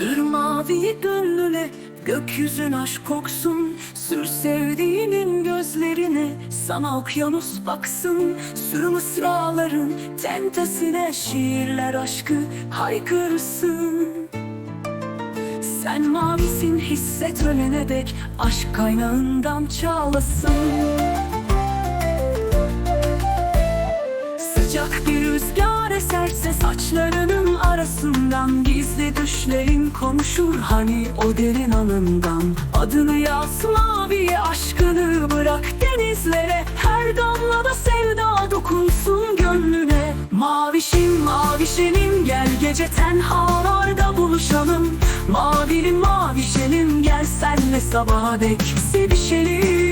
Sür maviyi gönlüne Gökyüzün aşk koksun. Sür sevdiğinin gözlerine Sana okyanus baksın. Sür mısraların tentesine Şiirler aşkı haykırsın. Sen mavisin hisset ölene dek Aşk kaynağından çağlasın Sıcak bir rüzgar eserse saçlarının arasından Gizli düşlerin konuşur hani o derin anından Adını yaz maviye aşkını bırak denizlere. Her damlada sevda dokunsun gönlüne. Mavişim mavişenim gel gece tenhalarda buluşalım. Mavinin mavişenim gel senle sabaha dek sevişelim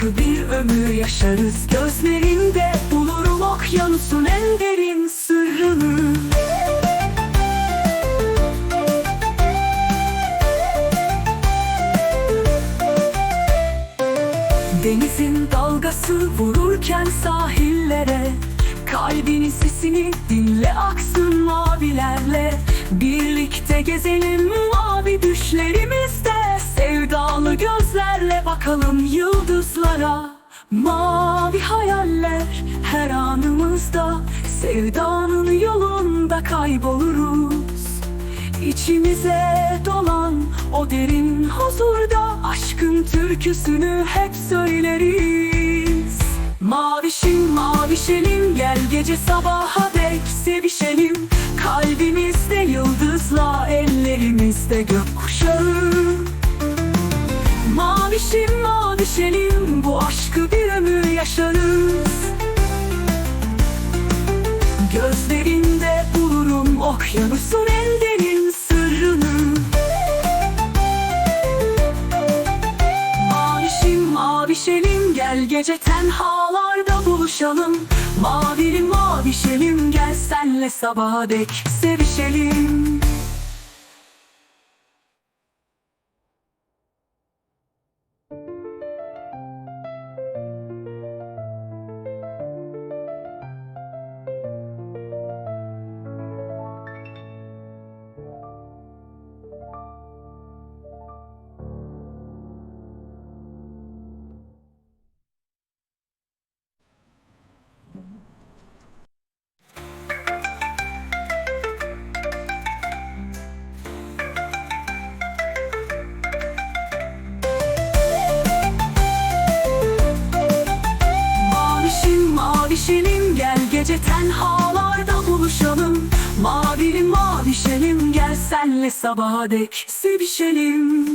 aşkı bir ömür yaşarız. Gözlerinde bulurum okyanusun en derin sırrını. Denizin dalgası vururken sahillere Kalbinin sesini dinle aksın mavilerle. Birlikte gezelim mavi düşlerimizde Sevdalı gözlerle bakalım yıldızlara. Mavi hayaller her anımızda. Sevdanın yolunda kayboluruz. İçimize dolan o derin huzurda Aşkın türküsünü hep söyleriz. Mavişim mavişelim gel gece sabaha dek sevişelim. Kalbimizde yıldızla ellerimizde gökkuşağı Mavişim mavişelim bu aşkı bir ömür yaşarız. Gözlerinde bulurum okyanusun en sırrını. Mavişim mavişelim gel gece tenhalarda buluşalım. Mavili mavişelim gel senle sabaha dek sevişelim Mavişelim gel gece tenhalarda buluşalım. Mavili mavişelim gel senle sabaha dek sevişelim